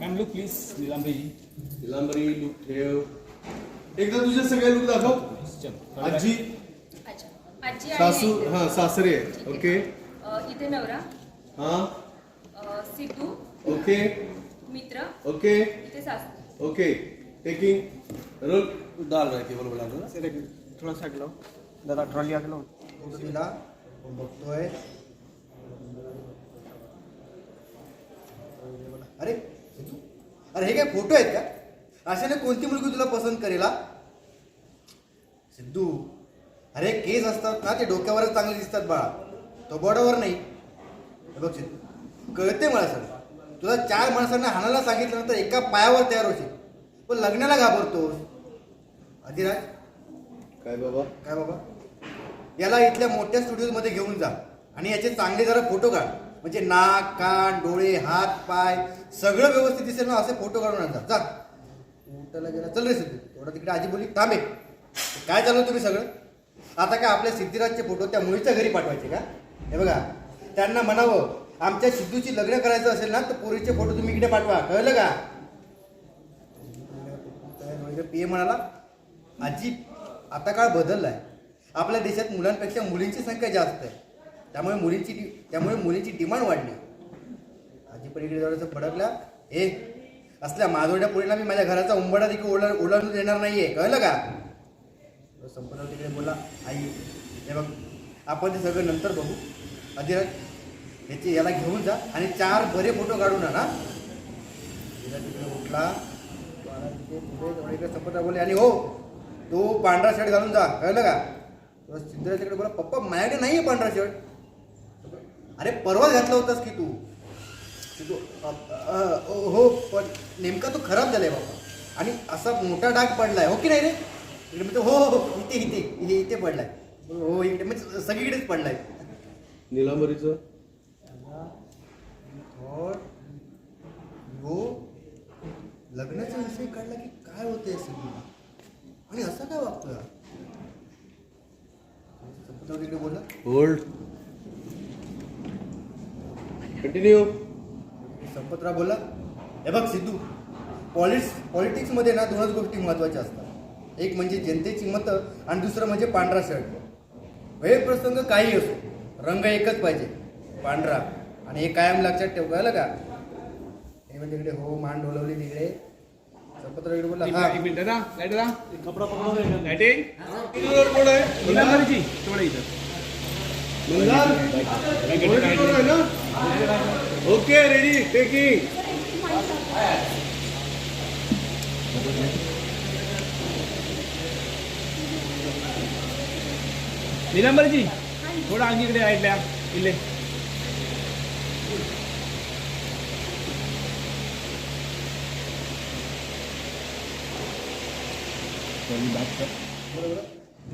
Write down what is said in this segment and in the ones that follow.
Ma'am look please Nilambari Nilambari look ठेव एकदा तुझे सगळे लुक दाखव आजी। अच्छा आजी आणि सासू आई. हा सासरे ठीक आहे. ओके। अ, इथे नवरा। हा। अ, सिद्धू। ओके। मित्र। ओके। इथे सासू। ओके। Taking role. डाल रहा है केवल दो ना थोड़ा साइड लाओ दादा ट्रॉली आगे लाओ। कोण बघतोय अरे। अरे हे काय फोटो आहेत का? अशाने कोणती मुलगी तुला पसंत करेल? सिद्धू अरे केस असतात ना ते डोक्यावरच चांगले दिसतात बाळा. तो बॉर्डरवर नाही. बघ सिद्धू कळते मला सर तुला चार माणसांना हाणायला सांगितलं नंतर एका पायावर तयार होशील. पण लग्नाला घाबरतोस. अधिराज? काय बाबा? काय बाबा? याला इथल्या मोठ्या स्टुडिओमध्ये घेऊन जा आणि याचे चांगले जरा फोटो काढ. म्हणजे नाक कान डोळे हात पाय सगळं व्यवस्थित दिसेल ना असे फोटो काढून आणतात. जा. उठायला गेला चल रे सिद्धू. थोडं तिकडे आजी बोली थांबे काय चालू तुम्ही सगळं? आता काय आपल्या सिद्धिराजचे फोटो त्या मुलीच्या घरी पाठवायचे का? हे बघा त्यांना म्हणावं आमच्या सिद्धूची लग्न करायचं असेल ना तर पोरीचे फोटो तुम्ही इकडे पाठवा. कळलं का? पीए म्हणाला आजी आता काळ बदललाय. आपल्या देशात मुलांपेक्षा मुलींची संख्या जास्त आहे. त्यामुळे मुलीची त्यामुळे मुलीची डिमांड वाढली. आजी पलीकडे इकडे जवळचं फडकल्या ए असल्या माधोड्या पुढेला मी माझ्या घराचा उंबडा देखील ओला ओलांडून देणार नाहीये. कळलं का? संपन्न तिकडे बोला आई हे बघ आपण ते सगळं नंतर बघू. अधिराज याची याला घेऊन जा आणि चार बरे फोटो काढून आणा तिला तिकडे उठला. संपदा बोलले आणि हो तो पांढरा शर्ट घालून जा. कळलं का? तो सिद्धराज तिकडे बोला पप्पा माझ्याकडे नाही आहे पांढरा शर्ट. अरे परवा घातला होतास की तू? अ, हो पण नेमका तो खराब झालाय बाबा. आणि असा मोठा डाग पडलाय हो की नाही रे? इकडे म्हणतो हो हो हो, इथे इथे इथे इथे पडलाय. हो इकडे म्हणजे सगळीकडेच पडलाय. निलांबरीचं? हो लग्नाचा विषय काढला की काय होतंय सिद्धूला आणि असं काय वागतोय? तिकडे बोलला होल्ड कंटिन्यू संपतराव बोलला हे बघ सिद्धू. पॉलिटिक्स पॉलिटिक्समध्ये ना दोनच गोष्टी महत्त्वाच्या असतात. एक म्हणजे जनतेची मतं आणि दुसरं म्हणजे पांढरा शर्ट. वेळ प्रसंग काही असो रंग एकच पाहिजे पांढरा. आणि हे कायम लक्षात ठेव कळलं का? हे म्हणजे तिकडे हो मान डोलवली तिकडे. संपतराव इकडे बोलला हा. एक मिनिट दादा लाइट दादा कपडा पकडा लाईटिंग कोण आहे? निलांबरीची तेवढं इथं. ओके रेडी टेकिंग निलांबरीची थोडं इकडे लाईटल्या इल्ले।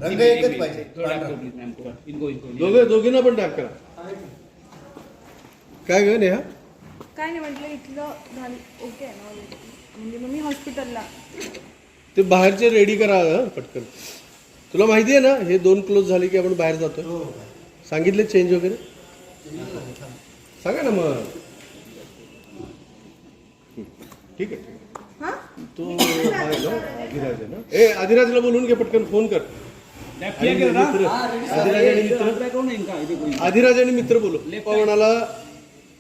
रंग एकच पाहिजे पांढरा. इनको इनको दोघे दोघींना पण टाक करा। काय ग नेहा? काय नाही म्हटलं इथलं झालं ओके आहे ना ऑलरेडी म्हणजे मग मी हॉस्पिटलला. ते बाहेरचे रेडी करा हं, पटकन. तुला माहिती आहे ना हे दोन क्लोज झाले की आपण बाहेर जातोय? हो सांगितले चेंज वगैरे? सांगा ना मग. हं, ठीक आहे. ठीक आहे. हां तो आहे ना अधिराज आहे. ना? ए अधिराजला बोलून घे पटकन फोन कर. आणि मित्र. अधिराज आणि मित्र. आधिराज आणि मित्र बोलू. पप्पा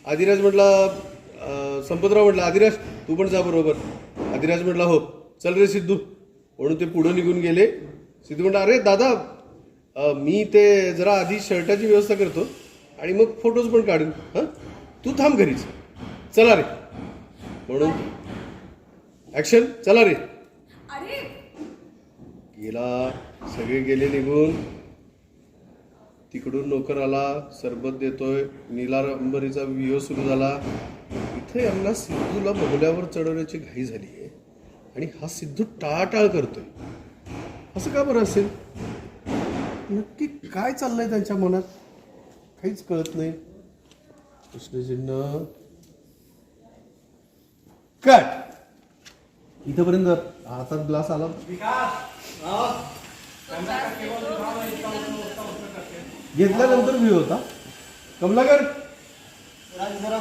आधिराज म्हटला संपतराव म्हटला आधिराज तू पण जा बरोबर. आधिराज म्हटला हो चल रे सिद्धू. म्हणून ते पुढे निघून गेले. सिद्धू म्हटला अरे दादा मी ते जरा आधी शर्टाची व्यवस्था करतो आणि मग फोटोज पण काढून हां? तू थांब घरीच. चला रे. म्हणून ऍक्शन चला रे. अरे! गेला सगळे गेले निघून. तिकडून नोकर आला सरबत देतोय निलांबरीचा वियो सुरू झाला. इथे यांना सिद्धूला बगल्यावर चढवण्याची घाई झाली आहे. आणि हा सिद्धू टाळाटाळ करतोय. असं का बरं असेल? नक्की काय चाललंय त्यांच्या मनात? काहीच कळत नाही. प्रश्नचिन्ह कट! इथंपर्यंत हातात ग्लास आला. घेतल्यानंतर व्ह्यू होता. कमलाकर? जरा